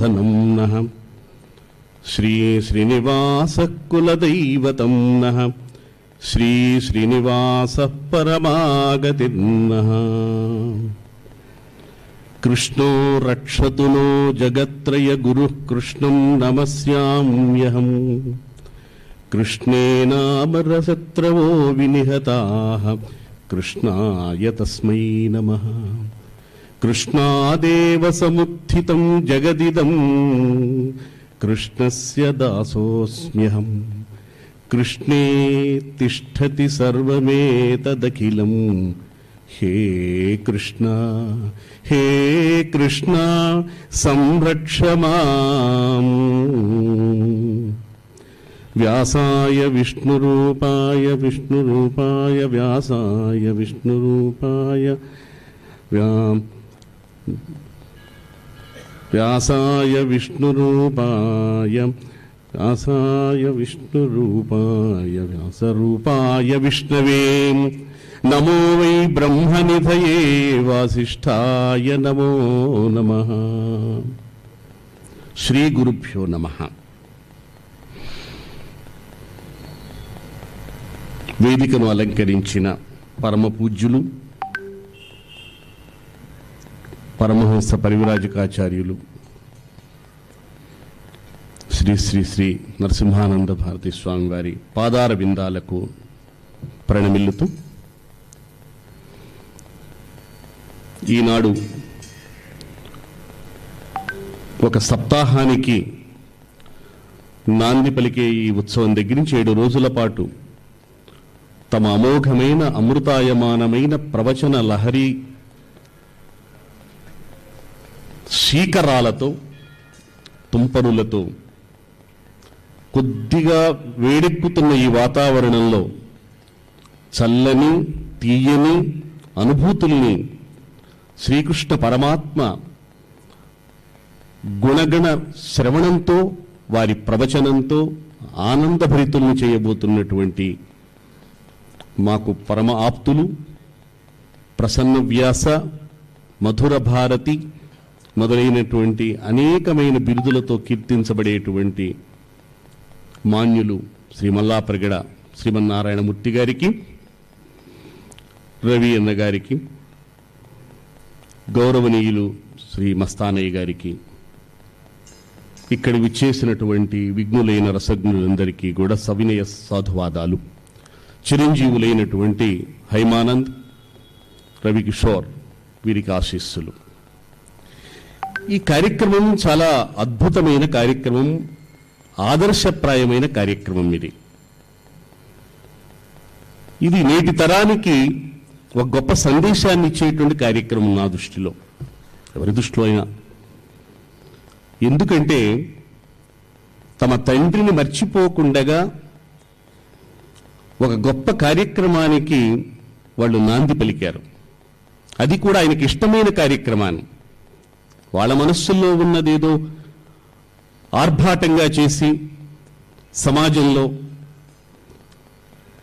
धनं नः श्रीश्रीनिवासकुलदैवतं नः श्रीश्रीनिवासः परमागतिर्नः कृष्णो रक्षतु नो जगत्त्रयगुरुः कृष्णं नमस्याम्यहम् कृष्णेनामरशत्रवो विनिहताः। कृष्णाय तस्मै नमः। कृष्णादेव समुत्थितं जगदिदं कृष्णस्य दासोऽस्म्यहम् कृष्णे तिष्ठति सर्वमेतदखिलम् हे कृष्ण हे कृष्ण संरक्ष माम्। व्यासाय विष्णुरूपाय विष्णुरूपाय व्यासाय विष्णुरूपाय వ్యాసాయ విష్ణురూపాయ వ్యాసాయ విష్ణురూపాయ వ్యాసాయ విష్ణురూపాయ వ్యాసరూపాయ విష్ణవే. నమో వై బ్రహ్మనిధయే వాసిష్ఠాయ నమో నమ. శ్రీ గురుభ్యో నమ. వేదికను అలంకరించిన పరమ పూజ్యులు పరమహంస పరివిరాజకాచార్యులు శ్రీ శ్రీ శ్రీ నరసింహానంద భారతి స్వామి వారి పాదార విందాలకు ప్రణమిల్లుతూ ఈనాడు ఒక సప్తాహానికి నాంది పలికే ఈ ఉత్సవం దగ్గర నుంచి ఏడు రోజుల పాటు తమ అమోఘమైన అమృతాయమానమైన ప్రవచన లహరి శీకరాలతో తుంపరులతో కొద్దిగా వేడెక్కుతున్న ఈ వాతావరణంలో చల్లని తీయని అనుభూతుల్ని శ్రీకృష్ణ పరమాత్మ గుణగణ శ్రవణంతో వారి ప్రవచనంతో ఆనందభరితుల్ని చేయబోతున్నటువంటి మాకు పరమ ఆప్తులు ప్రసన్న వ్యాస మధుర భారతి మొదలైనటువంటి అనేకమైన బిరుదులతో కీర్తించబడేటువంటి మాన్యులు శ్రీ మల్లాప్రగడ శ్రీమన్నారాయణమూర్తి గారికి రవి అన్న గారికి గౌరవనీయులు శ్రీ మస్తానయ్య గారికి ఇక్కడ విచ్చేసినటువంటి విఘ్నులైన రసజ్ఞులందరికీ కూడా సవినయ సాధువాదాలు. చిరంజీవులైనటువంటి హైమానంద్ రవికిషోర్ వీరికి ఆశీస్సులు. ఈ కార్యక్రమం చాలా అద్భుతమైన కార్యక్రమం ఆదర్శప్రాయమైన కార్యక్రమం ఇది. ఇది నేటి తరానికి ఒక గొప్ప సందేశాన్ని ఇచ్చేటువంటి కార్యక్రమం నా దృష్టిలో. ఎవరి దృష్టిలో అయినా. ఎందుకంటే తమ తండ్రిని మర్చిపోకుండగా ఒక గొప్ప కార్యక్రమానికి వాళ్ళు నాంది పలికారు. అది కూడా ఆయనకి ఇష్టమైన కార్యక్రమాన్ని. వాళ్ళ మనస్సుల్లో ఉన్నదేదో ఆర్భాటంగా చేసి సమాజంలో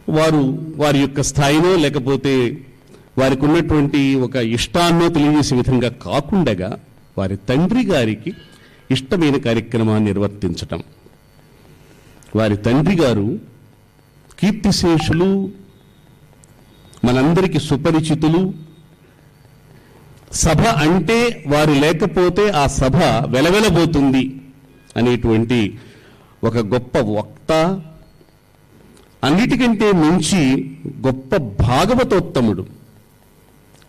వారు వారి యొక్క స్థాయినో లేకపోతే వారికి ఉన్నటువంటి ఒక ఇష్టాన్నో తెలియజేసే విధంగా కాకుండగా వారి తండ్రి గారికి ఇష్టమైన కార్యక్రమాన్ని నిర్వర్తించటం. వారి తండ్రి గారు కీర్తిశేషులు మనందరికీ సుపరిచితులు సభ అంటే వారు లేకపోతే ఆ సభ వెలవెలబోతుంది అనేటువంటి ఒక గొప్ప వక్త అన్నిటికంటే మించి గొప్ప భాగవతోత్తముడు.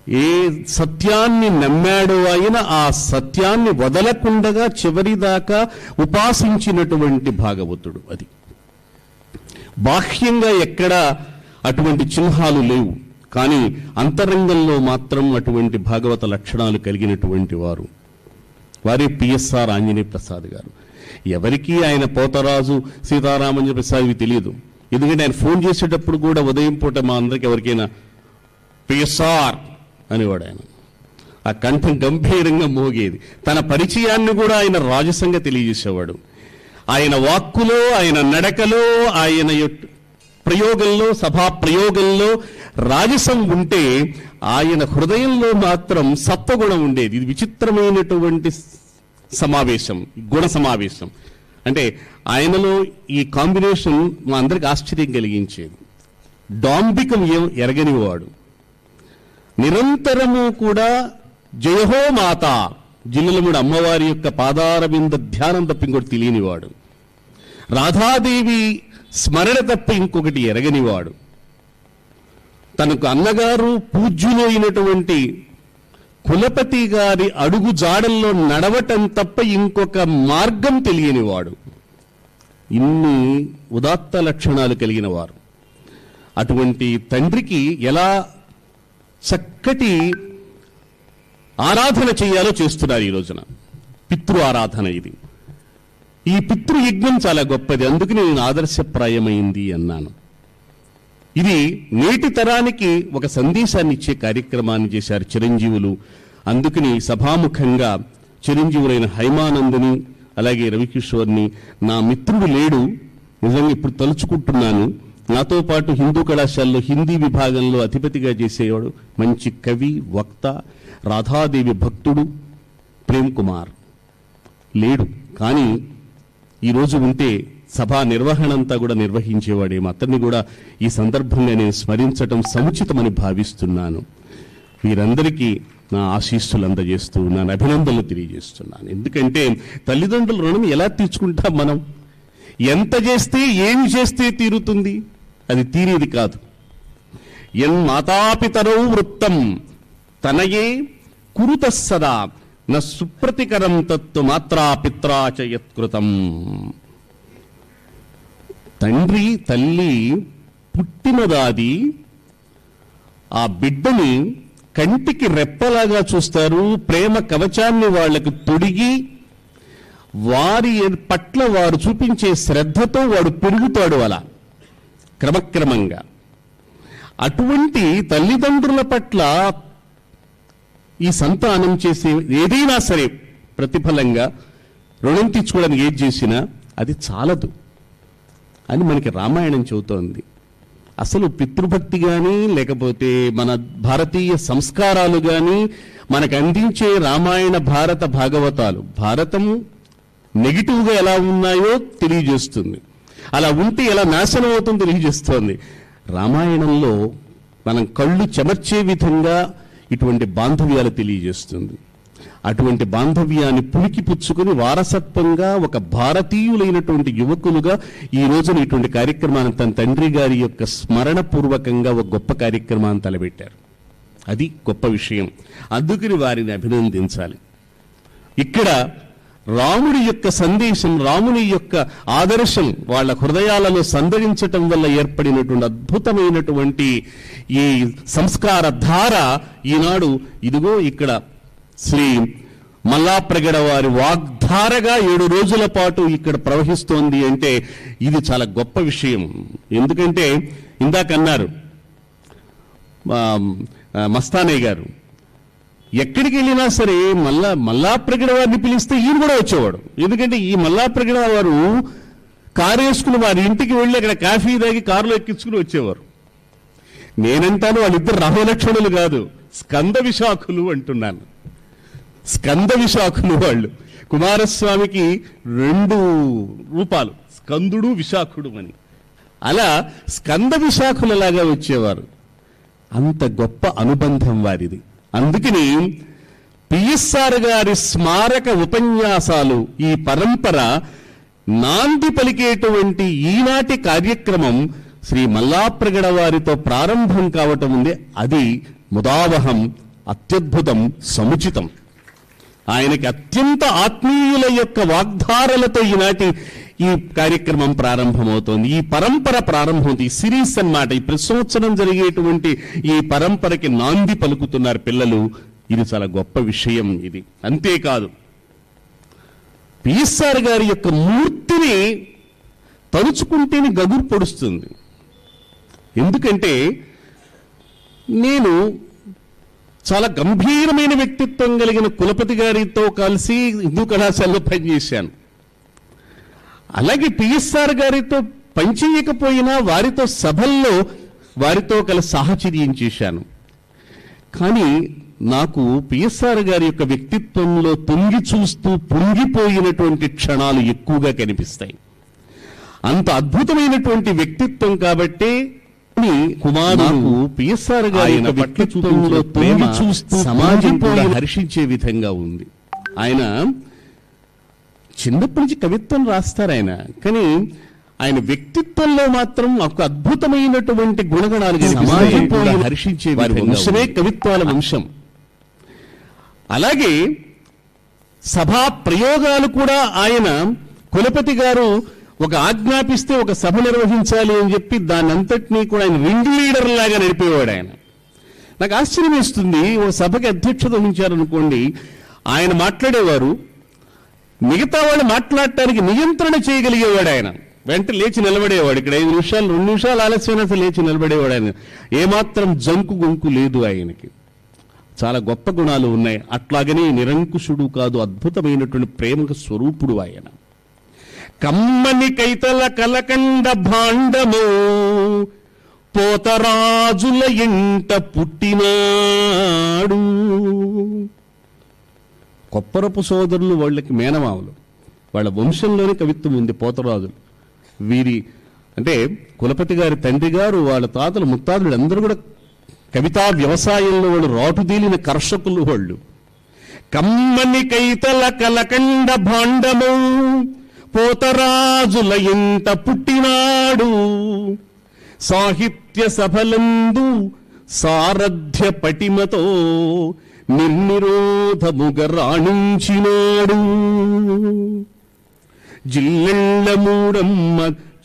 ఏ సత్యాన్ని నమ్మాడో ఆయన ఆ సత్యాన్ని వదలకుండగా చివరిదాకా ఉపాసించినటువంటి భాగవతుడు అది. బాహ్యంగా ఎక్కడా అటువంటి చిహ్నాలు లేవు. కానీ అంతరంగంలో మాత్రం అటువంటి భాగవత లక్షణాలు కలిగినటువంటి వారు. వారి పిఎస్ఆర్ ఆంజనేయ ప్రసాద్ గారు. ఎవరికి ఆయన పోతరాజు సీతారామంజన ప్రసాద్ ఇవి తెలియదు ఎందుకంటే ఆయన ఫోన్ చేసేటప్పుడు కూడా ఉదయం పూట మా అందరికి ఎవరికైనా పిఎస్ఆర్ అనేవాడు ఆయన. ఆ కంఠం గంభీరంగా మోగేది. తన పరిచయాన్ని కూడా ఆయన రాజసంగా తెలియజేసేవాడు. ఆయన వాక్కులో ఆయన నడకలో ఆయన ప్రయోగంలో సభా ప్రయోగంలో రాజసం ఉంటే ఆయన హృదయంలో మాత్రం సత్వగుణం ఉండేది. ఇది విచిత్రమైనటువంటి సమావేశం గుణ సమావేశం. అంటే ఆయనలో ఈ కాంబినేషన్ మా అందరికి ఆశ్చర్యం కలిగించేది. డాంబికం ఏం ఎరగనివాడు. నిరంతరము కూడా జయహో మాత జిల్లలముడు అమ్మవారి యొక్క పాదారవింద ధ్యానం తప్ప ఇంకోటి తెలియనివాడు. రాధాదేవి స్మరణ తప్ప ఇంకొకటి ఎరగనివాడు. తనకు అన్నగారు పూజ్యులైనటువంటి కులపతి గారి అడుగు జాడల్లో నడవటం తప్ప ఇంకొక మార్గం తెలియనివాడు. ఇన్ని ఉదాత్త లక్షణాలు కలిగిన వారు. అటువంటి తండ్రికి ఎలా చక్కటి ఆరాధన చేయాలో చేస్తున్నారు ఈ రోజున. పితృ ఆరాధన ఇది. ఈ పితృయజ్ఞం చాలా గొప్పది. అందుకని నేను ఆదర్శప్రాయమైంది అన్నాను. ఇది నేటి తరానికి ఒక సందేశాన్ని ఇచ్చే కార్యక్రమాన్ని చేశారు చిరంజీవులు. అందుకని సభాముఖంగా చిరంజీవులైన హైమానందుని అలాగే రవికిషోర్ని నా మిత్రుడు లేడు. నిజంగా ఇప్పుడు తలుచుకుంటున్నాను. నాతో పాటు హిందూ కళాశాలలో హిందీ విభాగంలో అధిపతిగా చేసేవాడు మంచి కవి వక్త రాధాదేవి భక్తుడు ప్రేమ్ కుమార్. లేడు. కానీ ఈరోజు ఉంటే సభా నిర్వహణ అంతా కూడా నిర్వహించేవాడేమో అతన్ని కూడా ఈ సందర్భంగా నేను స్మరించటం సముచితమని భావిస్తున్నాను. వీరందరికీ నా ఆశీస్సులు అందజేస్తూ ఉన్నాను అభినందనలు తెలియజేస్తున్నాను. ఎందుకంటే తల్లిదండ్రుల రుణం ఎలా తీర్చుకుంటాం మనం? ఎంత చేస్తే ఏమి చేస్తే తీరుతుంది? అది తీరేది కాదు. ఎన్ మాతాపితరౌ వృత్తం తనయే కురుత సదా న సుప్రతికరం తత్తు మాత్రా పిత్రా చ యత్కృతం. తండ్రి తల్లి పుట్టినదాది ఆ బిడ్డని కంటికి రెప్పలాగా చూస్తారు ప్రేమ కవచాన్ని వాళ్ళకి తొడిగి వారి పట్ల వారు చూపించే శ్రద్ధతో వాడు పెరుగుతాడు అలా క్రమక్రమంగా. అటువంటి తల్లిదండ్రుల పట్ల ఈ సంతానం చేసే ఏదైనా సరే ప్రతిఫలంగా రుణం తీర్చుకోవడానికి ఏది చేసినా అది చాలదు. అని మనకి రామాయణం చెబుతోంది. అసలు పితృభక్తి కానీ లేకపోతే మన భారతీయ సంస్కారాలు కానీ మనకు అందించే రామాయణ భారత భాగవతాలు భారతం నెగిటివ్గా ఎలా ఉన్నాయో తెలియజేస్తుంది. అలా ఉంటే ఎలా నాశనం అవుతుందో తెలియజేస్తోంది. రామాయణంలో మనం కళ్ళు చెమర్చే విధంగా ఇటువంటి బాంధవ్యాలు తెలియజేస్తుంది. అటువంటి బాంధవ్యాన్ని పులికి పుచ్చుకొని వారసత్వంగా ఒక భారతీయులైనటువంటి యువకులుగా ఈ రోజున ఇటువంటి కార్యక్రమాన్ని తన తండ్రి గారి యొక్క స్మరణ పూర్వకంగా ఒక గొప్ప కార్యక్రమాన్ని తలబెట్టారు అది గొప్ప విషయం. అందుకని వారిని అభినందించాలి. ఇక్కడ రాముడి యొక్క సందేశం రాముని యొక్క ఆదర్శం వాళ్ళ హృదయాలలో సందడించటం వల్ల ఏర్పడినటువంటి అద్భుతమైనటువంటి ఈ సంస్కార ధార ఈనాడు ఇదిగో ఇక్కడ శ్రీ మల్లాప్రగడ వారి వాగ్ధారగా ఏడు రోజుల పాటు ఇక్కడ ప్రవహిస్తోంది అంటే ఇది చాలా గొప్ప విషయం. ఎందుకంటే ఇందాక అన్నారు మస్తానయ్య గారు ఎక్కడికి వెళ్ళినా సరే మల్లా మల్లాప్రగడ వారిని పిలిస్తే ఈయన కూడా వచ్చేవాడు. ఎందుకంటే ఈ మల్లాప్రగడ వారు కారు వేసుకుని వారి ఇంటికి వెళ్ళి అక్కడ కాఫీ తాగి కారులో ఎక్కించుకుని వచ్చేవారు. నేనంటాను వాళ్ళిద్దరు రహలక్షణులు కాదు స్కంద విశాఖులు అంటున్నాను. స్కంద విశాఖులు వాళ్ళు. కుమారస్వామికి రెండు రూపాలు. స్కందుడు విశాఖుడు అని. అలా స్కంద విశాఖులలాగా వచ్చేవారు? అంత గొప్ప అనుబంధం వారిది. అందుకని పిఎస్ఆర్ గారి స్మారక ఉపన్యాసాలు ఈ పరంపర నాంది పలికేటువంటి ఈనాటి కార్యక్రమం శ్రీ మల్లాప్రగడ వారితో ప్రారంభం కావటం ఉంది. అది ముదావహం అత్యద్భుతం సముచితం. ఆయనకి అత్యంత ఆత్మీయుల యొక్క వాగ్ధారలతో ఈనాటి ఈ కార్యక్రమం ప్రారంభమవుతోంది. ఈ పరంపర ప్రారంభమవుతుంది. ఈ సిరీస్ అన్నమాట. ఈ ప్రతి సంవత్సరం జరిగేటువంటి ఈ పరంపరకి నాంది పలుకుతున్నారు పిల్లలు. ఇది చాలా గొప్ప విషయం ఇది. అంతేకాదు పిఎస్ఆర్ గారి యొక్క మూర్తిని తలుచుకుంటేనే గగురు పొడుస్తుంది. ఎందుకంటే నేను చాలా గంభీరమైన వ్యక్తిత్వం కలిగిన కులపతి గారితో కలిసి హిందూ కళాశాలలో పనిచేశాను. అలాగే పిఎస్ఆర్ గారితో పనిచేయకపోయినా వారితో సభల్లో వారితో కల సాహచర్యం చేశాను. కానీ నాకు పిఎస్ఆర్ గారి యొక్క వ్యక్తిత్వంలో తొంగి చూస్తూ పొంగిపోయినటువంటి క్షణాలు ఎక్కువగా కనిపిస్తాయి. అంత అద్భుతమైనటువంటి వ్యక్తిత్వం కాబట్టి కుమారుడు పిఎస్ఆర్ గారి ప్రేమ చూస్తూ సమాజం కూడా హర్షించే విధంగా ఉంది. ఆయన చిన్నప్పటి నుంచి కవిత్వం రాస్తారు ఆయన. కానీ ఆయన వ్యక్తిత్వంలో మాత్రం ఒక అద్భుతమైనటువంటి గుణగణాలు. సమాజం కూడా హర్షించే వారి వంశమే కవిత్వాల వంశం. అలాగే సభా ప్రయోగాలు కూడా ఆయన కులపతి గారు ఒక ఆజ్ఞాపిస్తే ఒక సభ నిర్వహించాలి అని చెప్పి దాని అంతటినీ కూడా ఆయన రింగ్ లీడర్ లాగా నడిపేవాడు ఆయన. నాకు ఆశ్చర్యం వేస్తుంది ఒక సభకి అధ్యక్షత వహించారనుకోండి ఆయన మాట్లాడేవారు మిగతా వాళ్ళు మాట్లాడటానికి నియంత్రణ చేయగలిగేవాడు ఆయన. వెంట లేచి నిలబడేవాడు ఇక్కడ ఐదు నిమిషాలు రెండు నిమిషాలు ఆలస్యమైనా లేచి నిలబడేవాడు ఆయన. ఏమాత్రం జంకు గొంకు లేదు ఆయనకి. చాలా గొప్ప గుణాలు ఉన్నాయి. అట్లాగనే నిరంకుశుడు కాదు అద్భుతమైనటువంటి ప్రేమకు స్వరూపుడు ఆయన. కమ్మని కైతల కలకండ భాండము పోతరాజుల ఇంట పుట్టినాడు. కొప్పరపు సోదరులు వాళ్ళకి మేనమావులు. వాళ్ళ వంశంలోనే కవిత్వం ఉంది పోతరాజులు. వీరి అంటే కులపతి గారి తండ్రి గారు వాళ్ళ తాతలు ముత్తాతలు అందరూ కూడా కవితా వ్యవసాయంలో వాళ్ళు రాటుదీలిన కర్షకులు వాళ్ళు. కమ్మని కైతల కలకండ భాండము పోతరాజుల ఇంట పుట్టినాడు సాహిత్య సభలందు సారథ్య పటిమతో నిర్నిరోధముగ రాణించినాడు. జిల్లెళ్ళ మూడమ్మ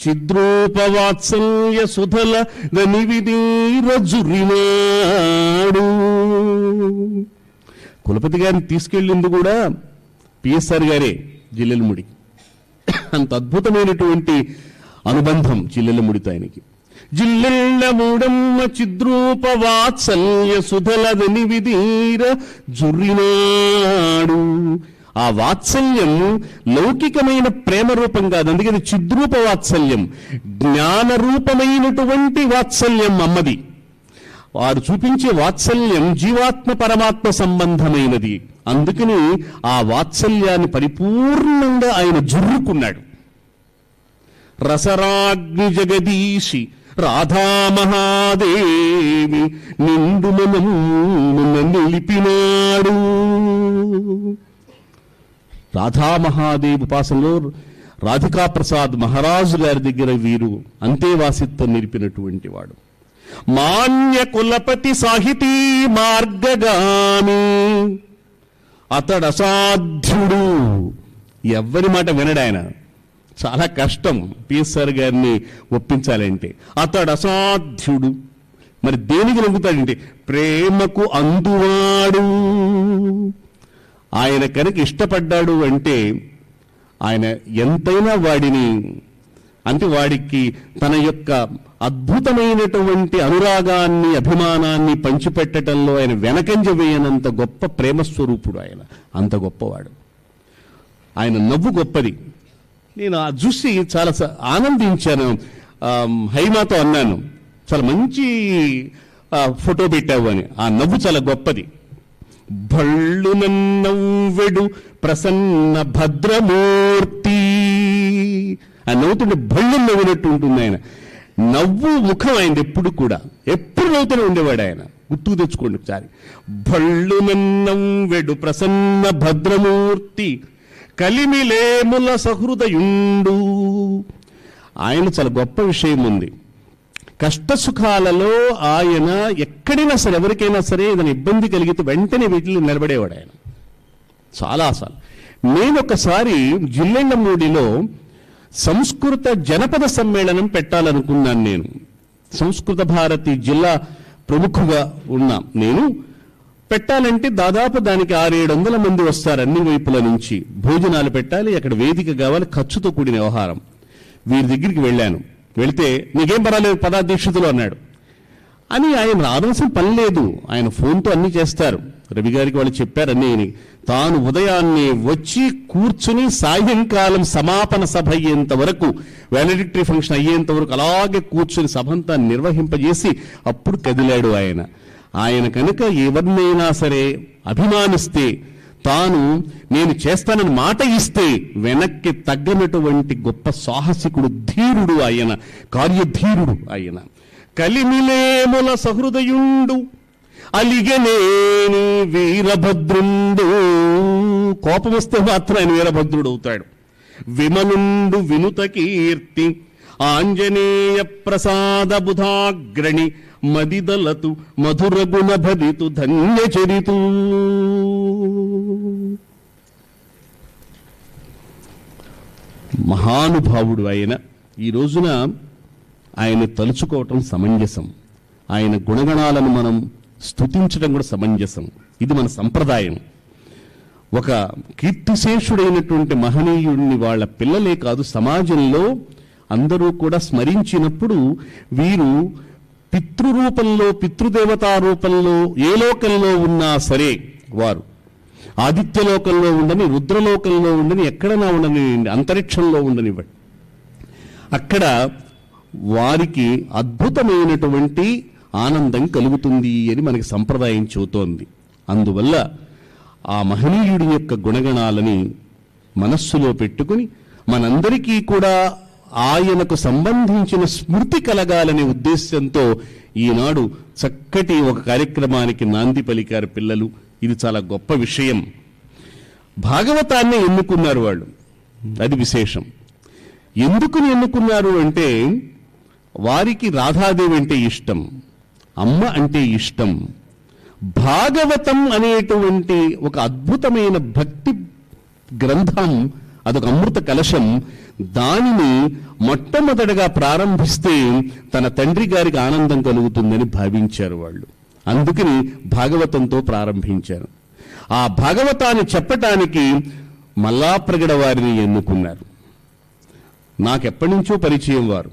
చిద్రూపవాత్సల్య సుధల గనివిదీర జురినాడు కులపతి గారిని తీసుకెళ్ళింది కూడా పిఎస్ఆర్ గారే జిల్లెలముడి. అంత అద్భుతమైనటువంటి అనుబంధం జిల్లెలముడితో ఆయనకి జిల్లెళ్ళ మూడమ్మ చిద్రూప వాత్సల్య సుధలదని విధీర జుర్రినాడు. ఆ వాత్సల్యం లౌకికమైన ప్రేమ రూపం కాదు అందుకని చిద్రూప వాత్సల్యం జ్ఞాన రూపమైనటువంటి వాత్సల్యం అమ్మది. వారు చూపించే వాత్సల్యం జీవాత్మ పరమాత్మ సంబంధమైనది. అందుకని ఆ వాత్సల్యాన్ని పరిపూర్ణంగా ఆయన జుర్రుకున్నాడు. రసరాగ్ని జగదీశి రాధామహాదేవి నిండు మనమున నిలిపినాడు. రాధామహాదేవి ఉపాసనలో రాధికాప్రసాద్ మహారాజు గారి దగ్గర వీరు అంతేవాసిత్వం నిలిపినటువంటి వాడు. మాన్య కులపతి సాహితీ మార్గగామి. అతడు అసాధ్యుడు. ఎవరి మాట వినడాయన చాలా కష్టం పిఎస్ఆర్ గారిని ఒప్పించాలంటే. అతడు అసాధ్యుడు. మరి దేనికి నొంగుతాడంటే ప్రేమకు అందువాడు. ఆయన కనుక ఇష్టపడ్డాడు అంటే ఆయన ఎంతైనా వాడిని. అంటే వాడికి తన యొక్క అద్భుతమైనటువంటి అనురాగాన్ని అభిమానాన్ని పంచిపెట్టడంలో ఆయన వెనకంజ వేయనంత గొప్ప ప్రేమస్వరూపుడు ఆయన. అంత గొప్పవాడు. ఆయన నవ్వు గొప్పది. నేను ఆ చూసి చాలా స- ఆనందించాను. హైమాతో అన్నాను చాలా మంచి ఫోటో పెట్టావు అని. ఆ నవ్వు చాలా గొప్పది. భళ్ళు నవ్వెడు ప్రసన్న భద్రమూర్తి ఆ నవ్వుతుంటే భళ్ళు నవ్వినట్టు ఉంటుంది ఆయన. నవ్వు ముఖం ఆయన ఎప్పుడు కూడా. ఎప్పుడు నవ్వుతూనే ఉండేవాడు ఆయన. గుర్తుకు తెచ్చుకోండి ఒకసారి. భళ్ళు నవ్వెడు ప్రసన్న భద్రమూర్తి కలిమిలేముల సహృదయుండు. ఆయన చాలా గొప్ప విషయం ఉంది. కష్ట సుఖాలలో ఆయన ఎక్కడైనా సరే ఎవరికైనా సరే ఏదైనా ఇబ్బంది కలిగితే వెంటనే వీటిలో నిలబడేవాడు ఆయన. చాలా అసలు. నేను ఒకసారి జిల్లెండమూడిలో సంస్కృత జనపద సమ్మేళనం పెట్టాలనుకున్నాను నేను. సంస్కృత భారతి జిల్లా ప్రముఖుగా ఉన్నా. నేను పెట్టాలంటే దాదాపు దానికి ఆరేడు వందల మంది వస్తారు అన్ని వైపుల నుంచి. భోజనాలు పెట్టాలి అక్కడ వేదిక కావాలి ఖర్చుతో కూడిన వ్యవహారం. వీరి దగ్గరికి వెళ్ళాను. వెళితే నీకేం పర్వాలేదు పదాధ్యక్షుతులు అన్నాడు. అని ఆయన రావాల్సిన పని లేదు. ఆయన ఫోన్తో అన్ని చేస్తారు. రవి గారికి వాళ్ళు చెప్పారు తాను ఉదయాన్నే వచ్చి కూర్చుని సాయంకాలం సమాపన సభ అయ్యేంత వరకు వ్యాలిడిటరీ ఫంక్షన్ అయ్యేంత వరకు అలాగే కూర్చుని సభంతా నిర్వహింపజేసి అప్పుడు కదిలాడు ఆయన. ఆయన కనుక ఎవరినైనా సరే అభిమానిస్తే తాను నేను చేస్తానని మాట ఇస్తే వెనక్కి తగ్గనటువంటి గొప్ప సాహసికుడు ధీరుడు ఆయన కార్యధీరుడు ఆయన. కలిమిలేముల సహృదయుండు అలిగనేని వీరభద్రుండు. కోపం వస్తే మాత్రం ఆయన వీరభద్రుడు అవుతాడు. విమనుండు వినుత కీర్తి. ఆంజనేయ ప్రసాద బుధాగ్రణి. మదిదలతు మధుర గుణ భరితు ధన్య చరితు. మహానుభావుడు ఆయన ఈ రోజున ఆయన తలుచుకోవటం సమంజసం. ఆయన గుణగణాలను మనం స్తుతించడం కూడా సమంజసం. ఇది మన సంప్రదాయం. ఒక కీర్తిశేషుడైనటువంటి మహనీయుడిని వాళ్ళ పిల్లలే కాదు సమాజంలో అందరూ కూడా స్మరించినప్పుడు వీరు పితృరూపంలో పితృదేవతా రూపంలో ఏ లోకంలో ఉన్నా సరే వారు. ఆదిత్యలోకంలో ఉండని రుద్రలోకంలో ఉండని ఎక్కడైనా ఉండని అంతరిక్షంలో ఉండనివ్వండి. అక్కడ వారికి అద్భుతమైనటువంటి ఆనందం కలుగుతుంది అని మనకి సంప్రదాయం చెబుతోంది. అందువల్ల ఆ మహనీయుడి యొక్క గుణగణాలని మనస్సులో పెట్టుకుని మనందరికీ కూడా ఆయనకు సంబంధించిన స్మృతి కలగాలనే ఉద్దేశంతో ఈనాడు చక్కటి ఒక కార్యక్రమానికి నాంది పలికారు పిల్లలు. ఇది చాలా గొప్ప విషయం. భాగవతాన్ని ఎన్నుకున్నారు వాళ్ళు. అది విశేషం. ఎందుకు ఎన్నుకున్నారు అంటే వారికి రాధాదేవి అంటే ఇష్టం. అమ్మ అంటే ఇష్టం. భాగవతం అనేటువంటి ఒక అద్భుతమైన భక్తి గ్రంథం అదొక అమృత కలశం. దానిని మొట్టమొదటగా ప్రారంభిస్తే తన తండ్రి గారికి ఆనందం కలుగుతుందని భావించారు వాళ్ళు. అందుకని భాగవతంతో ప్రారంభించారు. ఆ భాగవతాన్ని చెప్పటానికి మల్లాప్రగడ వారిని ఎన్నుకున్నారు. నాకెప్పటి నుంచో పరిచయం వారు.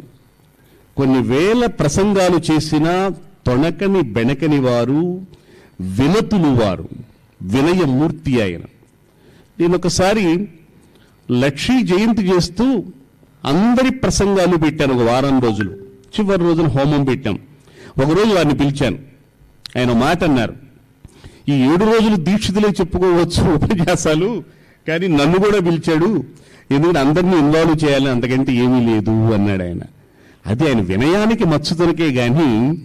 కొన్ని వేల ప్రసంగాలు చేసిన తొణకని బెనకని వారు వినతులు వారు వినయమూర్తి ఆయన. నేను ఒకసారి లక్ష్మీ జయంతి చేస్తూ అందరి ప్రసంగాలు పెట్టాను ఒక వారం రోజులు. చివరి రోజున హోమం పెట్టాం. ఒకరోజు వారిని పిలిచాను. ఆయన మాట అన్నారు ఈ ఏడు రోజులు దీక్షితులే చెప్పుకోవచ్చు ఉపన్యాసాలు కానీ నన్ను కూడా పిలిచాడు. ఎందుకంటే అందరినీ ఇన్వాల్వ్ చేయాలని అంతకంటే ఏమీ లేదు అన్నాడు ఆయన. అది ఆయన వినయానికి మచ్చుతనకే కానీ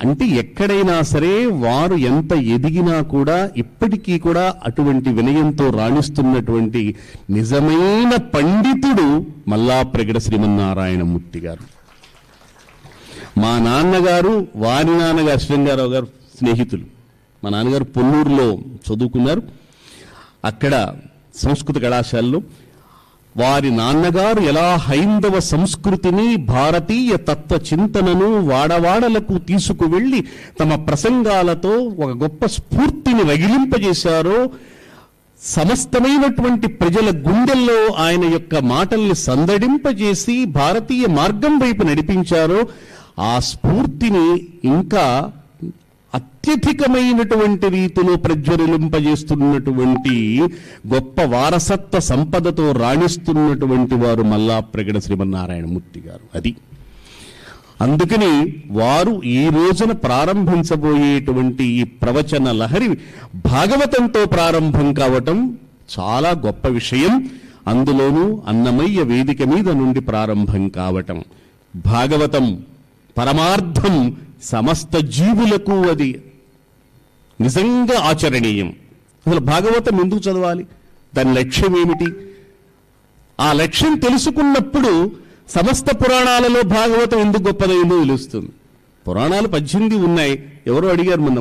అంటే ఎక్కడైనా సరే వారు ఎంత ఎదిగినా కూడా ఇప్పటికీ కూడా అటువంటి వినయంతో రాణిస్తున్నటువంటి నిజమైన పండితుడు మల్లాప్రగడ శ్రీమన్నారాయణమూర్తి గారు. మా నాన్నగారు వారి నాన్నగారు శ్రీరంగారావు గారు స్నేహితులు. మా నాన్నగారు పొన్నూరులో చదువుకున్నారు. అక్కడ సంస్కృత కళాశాలలో వారి నాన్నగారు ఎలా హైందవ సంస్కృతిని భారతీయ తత్వ చింతనను వాడవాడలకు తీసుకువెళ్ళి తమ ప్రసంగాలతో ఒక గొప్ప స్ఫూర్తిని రగిలింపజేశారో సమస్తమైనటువంటి ప్రజల గుండెల్లో ఆయన యొక్క మాటల్ని సందడింపజేసి భారతీయ మార్గం వైపు నడిపించారో ఆ స్ఫూర్తిని ఇంకా అత్యధికమైనటువంటి రీతిలో ప్రజ్వరిలింపజేస్తున్నటువంటి గొప్ప వారసత్వ సంపదతో రాణిస్తున్నటువంటి వారు మల్లా ప్రగడ శ్రీమన్నారాయణమూర్తి గారు. అది. అందుకని వారు ఈ రోజున ప్రారంభించబోయేటువంటి ఈ ప్రవచన లహరి భాగవతంతో ప్రారంభం కావటం చాలా గొప్ప విషయం. అందులోనూ అన్నమయ్య వేదిక మీద నుండి ప్రారంభం కావటం. భాగవతం పరమార్థం సమస్త జీవులకు అది నిజంగా ఆచరణీయం. అసలు భాగవతం ఎందుకు చదవాలి? దాని లక్ష్యం ఏమిటి? ఆ లక్ష్యం తెలుసుకున్నప్పుడు సమస్త పురాణాలలో భాగవతం ఎందుకు గొప్పదైందో తెలుస్తుంది. పురాణాలు పద్దెనిమిది ఉన్నాయి. ఎవరో అడిగారు మొన్న.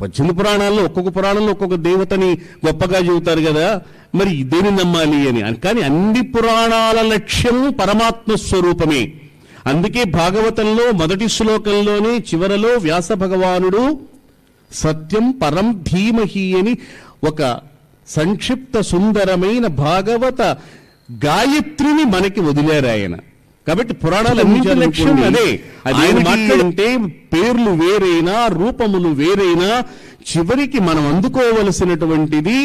పద్దెనిమిది పురాణాల్లో ఒక్కొక్క పురాణంలో ఒక్కొక్క దేవతని గొప్పగా చెబుతారు కదా. మరి దేని నమ్మాలి అని. కానీ అన్ని పురాణాల లక్ష్యం పరమాత్మ స్వరూపమే. అందుకే భాగవతంలో మొదటి శ్లోకంలోనే చివరలో వ్యాస భగవానుడు సత్యం పరం ధీమహి అని ఒక సంక్షిప్త సుందరమైన భాగవత గాయత్రిని మనకి వదిలేరు ఆయన. కాబట్టి పురాణాలు అన్నింటి లక్ష్యం అదే ఆయన మాట్లాడంటే పేర్లు వేరైనా రూపములు వేరైనా చివరికి మనం అందుకోవలసినటువంటిది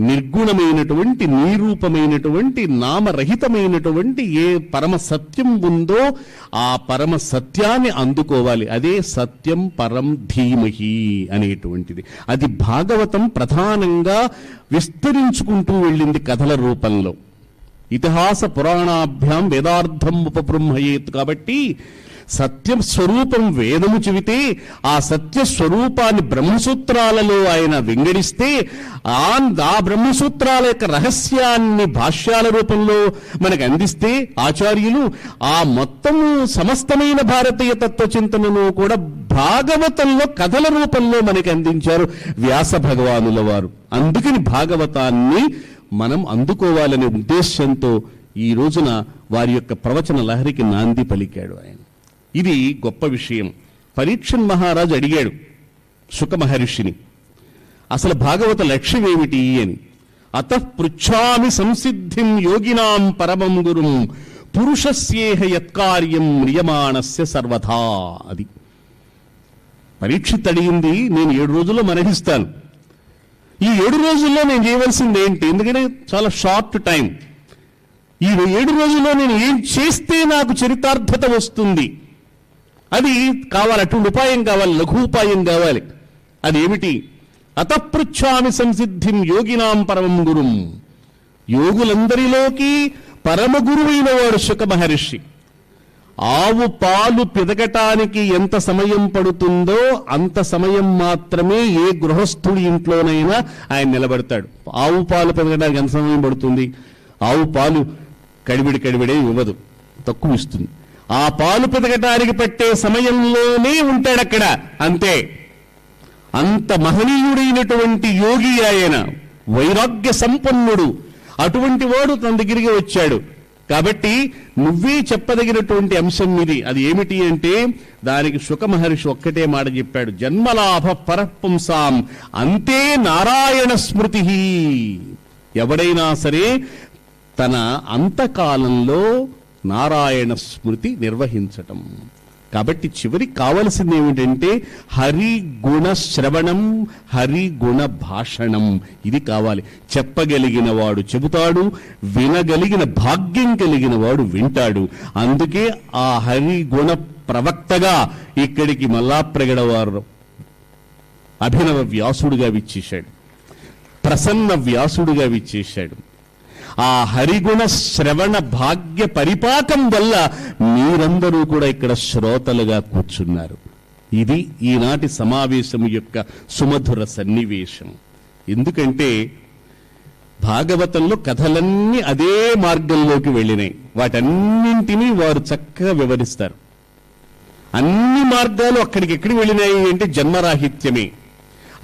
నిర్గుణమైనటువంటి నిరూపమైనటువంటి నామరహితమైనటువంటి ఏ పరమ సత్యం ఉందో ఆ పరమ సత్యాన్ని అందుకోవాలి. అదే సత్యం పరం ధీమహి అనేటువంటిది. అది భాగవతం ప్రధానంగా విస్తరించుకుంటూ వెళ్ళింది కథల రూపంలో. ఇతిహాస పురాణాభ్యాం వేదార్థం ఉపబ్రహ్మయేత్ కాబట్టి సత్యం స్వరూపం వేదము చెబితే ఆ సత్య స్వరూపాన్ని బ్రహ్మసూత్రాలలో ఆయన వెంగడిస్తే ఆ ఆ బ్రహ్మసూత్రాల యొక్క రహస్యాన్ని భాష్యాల రూపంలో మనకు అందిస్తే ఆచార్యులు ఆ మొత్తము సమస్తమైన భారతీయ తత్వచింతనను కూడా భాగవతంలో కథల రూపంలో మనకి అందించారు వ్యాస భగవానుల వారు. అందుకని భాగవతాన్ని మనం అందుకోవాలనే ఉద్దేశంతో ఈ రోజున వారి యొక్క ప్రవచన లహరికి నాంది పలికాడు ఆయన. ఇది గొప్ప విషయం. పరీక్షన్ మహారాజు అడిగాడు సుఖమహర్షిని. అసలు భాగవత లక్ష్యం ఏమిటి అని. అత పృచ్ఛామి సంసిద్ధిం యోగినాం పరమం గురుం పురుషస్యేహ యత్కార్యం మ్రియమాణస్య సర్వథా అది. పరీక్ష తడిగింది నేను ఏడు రోజుల్లో మరణిస్తాను. ఈ ఏడు రోజుల్లో నేను చేయవలసింది ఏంటి? ఎందుకంటే చాలా షార్ట్ టైం. ఈ ఏడు రోజుల్లో నేను ఏం చేస్తే నాకు చరితార్థత వస్తుంది? అది కావాలి అటువంటి ఉపాయం కావాలి లఘు ఉపాయం కావాలి. అది ఏమిటి అతపృచ్ఛామి సంసిద్ధిం యోగినాం పరమం గురుం. యోగులందరిలోకి పరమ గురువైన వాడు శుక మహర్షి. ఆవు పాలు పెదగటానికి ఎంత సమయం పడుతుందో అంత సమయం మాత్రమే ఏ గృహస్థుడి ఇంట్లోనైనా ఆయన నిలబడతాడు. ఆవు పాలు పిదగడానికి ఎంత సమయం పడుతుంది? ఆవు పాలు కడివిడి కడివిడే ఇవ్వదు తక్కువ ఇస్తుంది ఆ పాలు పెదగటానికి పట్టే సమయంలోనే ఉంటాడు అక్కడ అంతే. అంత మహనీయుడైనటువంటి యోగి ఆయన వైరాగ్య సంపన్నుడు. అటువంటి వాడు తన దగ్గరికి వచ్చాడు. కాబట్టి నువ్వే చెప్పదగినటువంటి అంశం ఇది. అది ఏమిటి అంటే దానికి శుక మహర్షి ఒక్కటే మాట చెప్పాడు. జన్మలాభ పరపుంసాం అంతే నారాయణ స్మృతి. ఎవడైనా సరే తన అంతకాలంలో నారాయణ స్మృతి నిర్వహించటం. కాబట్టి చివరికి కావలసింది ఏమిటంటే హరి గుణ శ్రవణం హరి గుణ భాషణం. ఇది కావాలి. చెప్పగలిగిన వాడు చెబుతాడు వినగలిగిన భాగ్యం కలిగిన వాడు వింటాడు. అందుకే ఆ హరి గుణ ప్రవక్తగా ఇక్కడికి మల్లాప్రగడవారు అభినవ వ్యాసుడుగా విచ్చేశాడు. ప్రసన్న వ్యాసుడుగా విచ్చేశాడు. ఆ హరిగుణ శ్రవణ భాగ్య పరిపాకం వల్ల మీరందరూ కూడా ఇక్కడ శ్రోతలుగా కూర్చున్నారు. ఇది ఈనాటి సమావేశం యొక్క సుమధుర సన్నివేశం. ఎందుకంటే భాగవతంలో కథలన్నీ అదే మార్గంలోకి వెళ్ళినాయి. వాటన్నింటినీ వారు చక్కగా వివరిస్తారు. అన్ని మార్గాలు అక్కడికి ఎక్కడికి వెళ్ళినాయి అంటే జన్మరాహిత్యమే.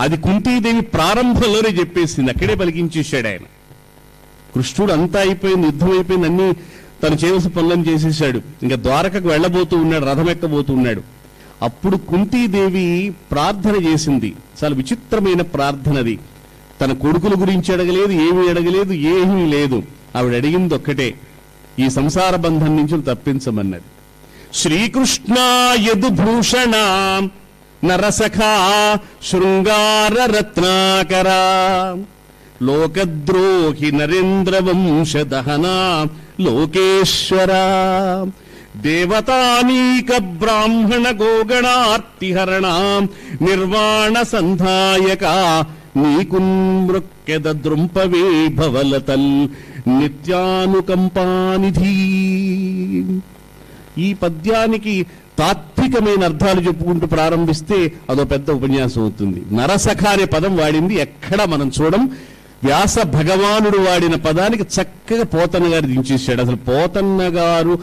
అది కుంతీదేవి ప్రారంభంలోనే చెప్పేసింది. అక్కడే పలికించేశాడు ఆయన. కృష్ణుడు అంతా అయిపోయింది యుద్ధం అయిపోయింది అన్ని తను చేయవలసిన పనులను చేసేసాడు. ఇంకా ద్వారకకు వెళ్ళబోతూ ఉన్నాడు రథం ఎక్కబోతూ ఉన్నాడు. అప్పుడు కుంతీదేవి ప్రార్థన చేసింది. చాలా విచిత్రమైన ప్రార్థనది. తన కొడుకుల గురించి అడగలేదు ఏమీ అడగలేదు ఏమీ లేదు. ఆవిడ అడిగింది ఒక్కటే ఈ సంసార బంధం నుంచి తప్పించమన్నది. శ్రీకృష్ణ యదుభూషణ నరసఖా శృంగార రత్నాకరా. లోకద్రోహి నరేంద్ర వంశదహనా లోకేశ్వర దేవతానీక బ్రాహ్మణ గోగణార్తిహరణ నిర్వాణ సంధాయక నీకు మృక్కెద ద్రుంపవే భవలతల్ నిత్యానుకంపానిధి ఈ పద్యానికి తాత్వికమైన అర్థాలు చెప్పుకుంటూ ప్రారంభిస్తే అదో పెద్ద ఉపన్యాసం అవుతుంది. నరసఖ అనే పదం వాడింది ఎక్కడ మనం చూడం? వ్యాస భగవానుడు వాడిన పదానికి చక్కగా పోతన్న గారు దించేశాడు. అసలు పోతన్న గారు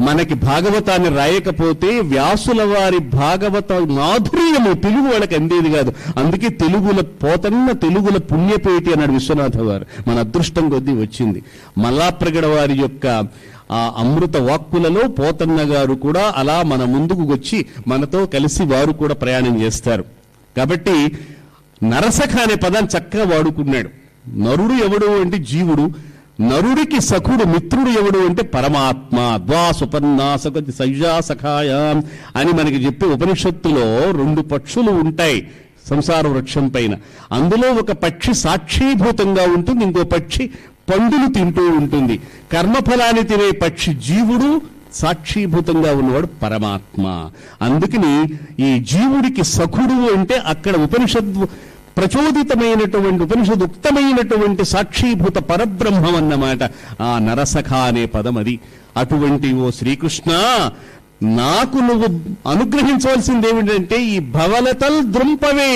మనకి భాగవతాన్ని రాయకపోతే వ్యాసుల వారి భాగవత మాధుర్యము తెలుగు వాళ్ళకి అందేది కాదు. అందుకే తెలుగుల పోతన్న తెలుగుల పుణ్యపేటి అన్నాడు విశ్వనాథ వారు మన అదృష్టం కొద్దీ వచ్చింది. మల్లాప్రగడ వారి యొక్క ఆ అమృత వాక్కులలో పోతన్న గారు కూడా అలా మన ముందుకు వచ్చి మనతో కలిసి వారు కూడా ప్రయాణం చేస్తారు. కాబట్టి నరసఖ అనే పదాన్ని చక్కగా వాడుకున్నాడు. నరుడు ఎవడు అంటే జీవుడు నరుడికి సఖుడు మిత్రుడు ఎవడు అంటే పరమాత్మ. ద్వా సుపర్ణాసక సయ్యా సఖాయ అని మనకి చెప్పే ఉపనిషత్తులో రెండు పక్షులు ఉంటాయి సంసార వృక్షం పైన. అందులో ఒక పక్షి సాక్షీభూతంగా ఉంటుంది ఇంకో పక్షి పండులు తింటూ ఉంటుంది. కర్మఫలాన్ని తినే పక్షి జీవుడు సాక్షీభూతంగా ఉన్నవాడు పరమాత్మ. అందుకని ఈ జీవుడికి సఖుడు అంటే అక్కడ ఉపనిషద్ ప్రచోదితమైనటువంటి ఉపనిషదుక్తమైనటువంటి సాక్షీభూత పరబ్రహ్మం అన్నమాట. ఆ నరసఖ అనే పదం అది. అటువంటి ఓ శ్రీకృష్ణ నాకు నువ్వు అనుగ్రహించవలసింది ఏమిటంటే ఈ భవలతల్ ద్రుంపవే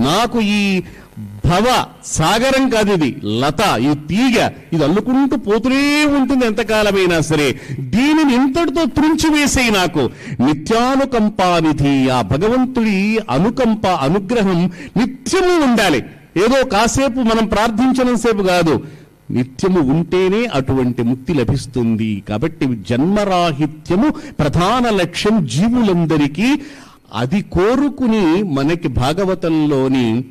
నాకు ఈ భవ సాగరం కాదు ఇది. లత ఈ తీగ ఇది అల్లుకుంటూ పోతూనే ఉంటుంది ఎంతకాలమైనా సరే. దీనిని ఇంతటితో త్రుంచివేసేయి నాకు. నిత్యానుకంపానిధి ఆ భగవంతుడి అనుకంప అనుగ్రహం నిత్యము ఉండాలి. ఏదో కాసేపు మనం ప్రార్థించడం సేపు కాదు. నిత్యము ఉంటేనే అటువంటి ముక్తి లభిస్తుంది. కాబట్టి జన్మరాహిత్యము ప్రధాన లక్ష్యం జీవులందరికీ. అది కోరుకుని మనకి భాగవతంలోని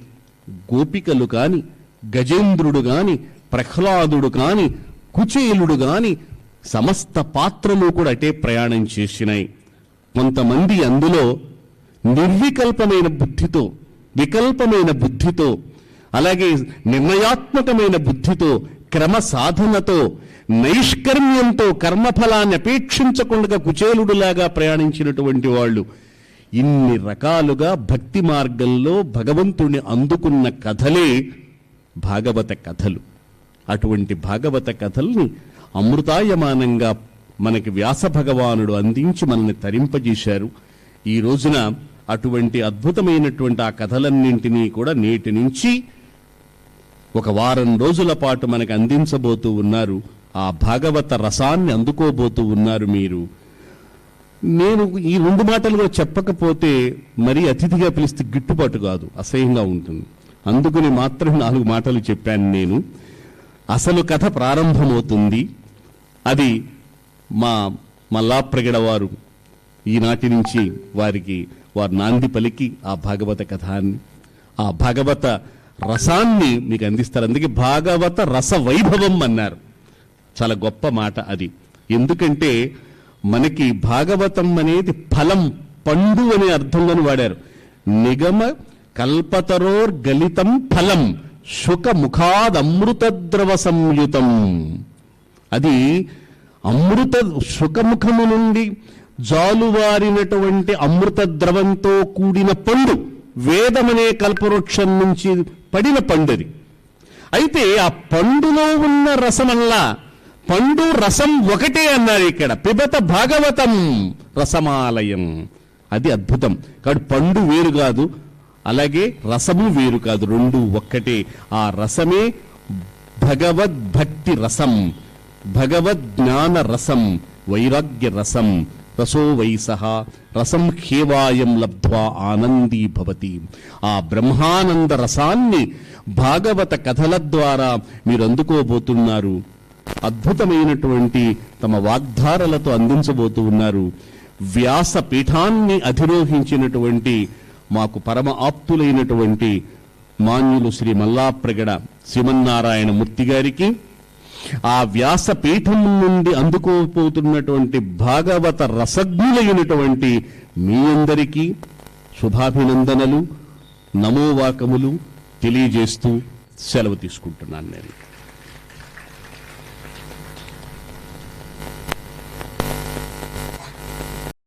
గోపికలు కాని గజేంద్రుడు గాని ప్రహ్లాదుడు కాని కుచేలుడు గాని సమస్త పాత్రలు కూడా అటే ప్రయాణం చేసినాయి. కొంతమంది అందులో నిర్వికల్పమైన బుద్ధితో వికల్పమైన బుద్ధితో అలాగే నిర్ణయాత్మకమైన బుద్ధితో క్రమ సాధనతో నైష్కర్మ్యంతో కర్మఫలాన్ని అపేక్షించకుండా కుచేలుడులాగా ప్రయాణించినటువంటి వాళ్ళు ఇన్ని రకాలుగా భక్తి మార్గంలో భగవంతుని అందుకున్న కథలే భాగవత కథలు. అటువంటి భాగవత కథల్ని అమృతాయమానంగా మనకి వ్యాస భగవానుడు అందించి మనల్ని తరింపజేశారు. ఈ రోజున అటువంటి అద్భుతమైనటువంటి ఆ కథలన్నింటినీ కూడా నేటి నుంచి ఒక వారం రోజుల పాటు మనకు అందించబోతూ ఉన్నారు. ఆ భాగవత రసాన్ని అందుకోబోతూ ఉన్నారు మీరు. నేను ఈ రెండు మాటలు కూడా చెప్పకపోతే మరీ అతిథిగా పిలిస్తే గిట్టుబాటు కాదు అసహ్యంగా ఉంటుంది. అందుకని మాత్రం నాలుగు మాటలు చెప్పాను నేను. అసలు కథ ప్రారంభమవుతుంది. అది మా మల్లాప్రగడ వారు ఈనాటి నుంచి వారికి వారు నాంది పలికి ఆ భాగవత కథాన్ని ఆ భాగవత రసాన్ని మీకు అందిస్తారు. అందుకే భాగవత రస వైభవం అన్నారు. చాలా గొప్ప మాట అది. ఎందుకంటే మనకి భాగవతం అనేది ఫలం పండు అనే అర్థంలోని వాడారు. నిగమ కల్పతరోర్ గలితం ఫలం శుక ముఖాదమృతద్రవ సంయుతం. అది అమృత శుకముఖము నుండి జాలువారినటువంటి అమృత ద్రవంతో కూడిన పండు వేదమనే కల్పవృక్షం నుంచి పడిన పండుది. అయితే ఆ పండులో ఉన్న రసమల్లా పండు రసం ఒకటే అన్నారు ఇక్కడ. పిబత భాగవతం రసమాలయం. అది అద్భుతం. కాబట్టి పండు వేరు కాదు అలాగే రసము వేరు కాదు రెండు ఒక్కటే. ఆ రసమే భగవద్భక్తి రసం భగవద్ జ్ఞాన రసం వైరాగ్య రసం రసో వైసహ రసం హేవాయం లబ్ధ్వా ఆనందీ భవతి. ఆ బ్రహ్మానంద రసాన్ని భాగవత కథల ద్వారా మీరు అందుకోబోతున్నారు. అద్భుతమైనటువంటి తమ వాగ్ధారలతో అందించబోతూ ఉన్నారు. వ్యాస పీఠాన్ని అధిరోహించినటువంటి మాకు పరమ ఆప్తులైనటువంటి మాన్యులు శ్రీ మల్లాప్రగడ శ్రీమన్నారాయణ మూర్తి గారికి ఆ వ్యాస పీఠం నుండి అందుకోపోతున్నటువంటి భాగవత రసజ్ఞులైనటువంటి మీ అందరికీ శుభాభినందనలు నమోవాకములు తెలియజేస్తూ సెలవు తీసుకుంటున్నాను నేను.